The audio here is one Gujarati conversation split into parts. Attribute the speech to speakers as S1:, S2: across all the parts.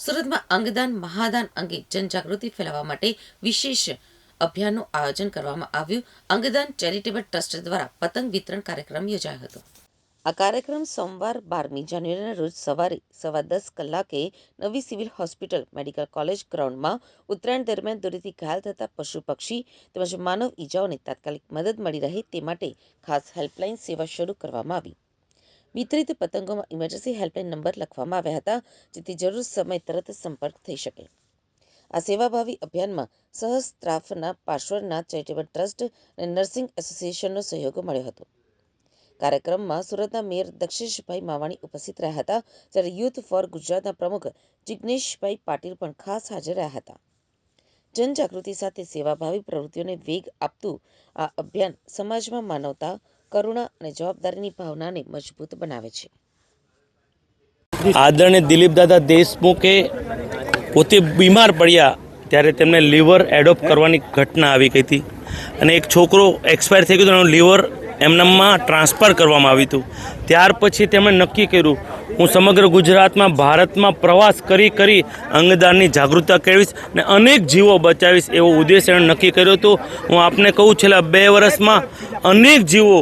S1: સુરતમાં અંગદાન, મહાદાન અંગે જનજાગૃતિ ફેલાવવા માટે વિશેષ અભિયાનનું આયોજન કરવામાં આવ્યું. અંગદાન ચેરિટેબલ ટ્રસ્ટ દ્વારા પતંગ વિતરણ કાર્યક્રમ યોજાયો હતો. આ કાર્યક્રમ સોમવાર બારમી જાન્યુઆરીના રોજ સવારે સવા દસ કલાકે નવી સિવિલ હોસ્પિટલ, મેડિકલ કોલેજ ગ્રાઉન્ડમાં ઉત્તરાયણ દરમિયાન દોરીથી ઘાયલ થતા પશુ પક્ષી તેમજ માનવ ઈજાઓને તાત્કાલિક મદદ મળી રહે તે માટે ખાસ હેલ્પલાઇન સેવા શરૂ કરવામાં આવી. વિતરિત પતંગોમાં ઇમરજન્સી હેલ્પલાઇન નંબર લખવામાં આવ્યા હતા, જેથી જરૂર સમય તરત સંપર્ક થઈ શકે. આ સેવાભાવી અભિયાનમાં સહસ્ત્રાફના પાર્શ્વનાથ ચેરિટેબલ ટ્રસ્ટ અને નર્સિંગ એસોસિએશનનો સહયોગ મળ્યો હતો. કાર્યક્રમમાં સુરતના મેયર દક્ષેશભાઈ માવાણી ઉપસ્થિત રહ્યા હતા, જ્યારે યુથ ફોર ગુજરાતના પ્રમુખ જિગ્નેશભાઈ પાટીલ પણ ખાસ હાજર રહ્યા હતા. જનજાગૃતિ સાથે સેવાભાવી પ્રવૃત્તિઓને વેગ આપતું આ અભિયાન સમાજમાં માનવતા કરુણા અને જવાબદારીની ભાવનાને મજબૂત બનાવે છે.
S2: આદરણીય દિલીપદાદા દેશમુખે પોતે બીમાર પડ્યા ત્યારે તેમને લીવર એડોપ્ટ કરવાની ઘટના આવી ગઈ હતી. અને એક છોકરો એક્સપાયર થઈ ગયો એનું લીવર એમનામાં ટ્રાન્સફર કરવામાં આવ્યું હતું. ત્યાર પછી તેમણે નક્કી કર્યું, હું સમગ્ર ગુજરાતમાં, ભારતમાં પ્રવાસ કરી કરી અંગદાનની જાગૃતતા કેળવીશ અને અનેક જીવો બચાવીશ, એવો ઉદ્દેશ એણે નક્કી કર્યો હતો. હું આપને કહું, છેલ્લા બે વર્ષમાં અનેક જીવો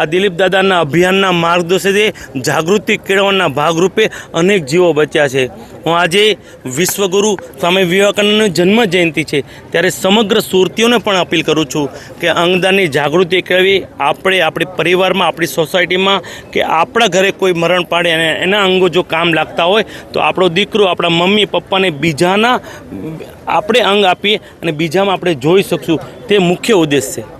S2: આ દિલીપ દાદાના અભિયાનના માર્ગદર્શિતે જાગૃતિ કેળવવાના ભાગરૂપે અનેક જીવો બચ્યા છે. હું આજે વિશ્વગુરુ સ્વામી વિવેકાનંદની જન્મ જયંતિ છે. ત્યારે સમગ્ર સુરતીઓને પણ અપીલ કરું છું કે અંગદાનની જાગૃતિ કેળવી આપણે, આપણી પરિવારમાં, આપણી સોસાયટીમાં કે આપણા ઘરે કોઈ મરણ પાડે અને એના અંગો જો કામ લાગતા હોય તો આપણો દીકરો, આપણા મમ્મી, પપ્પાને બીજાના આપણે અંગ આપીએ અને બીજામાં આપણે જોઈ શકશું. તે મુખ્ય ઉદ્દેશ છે.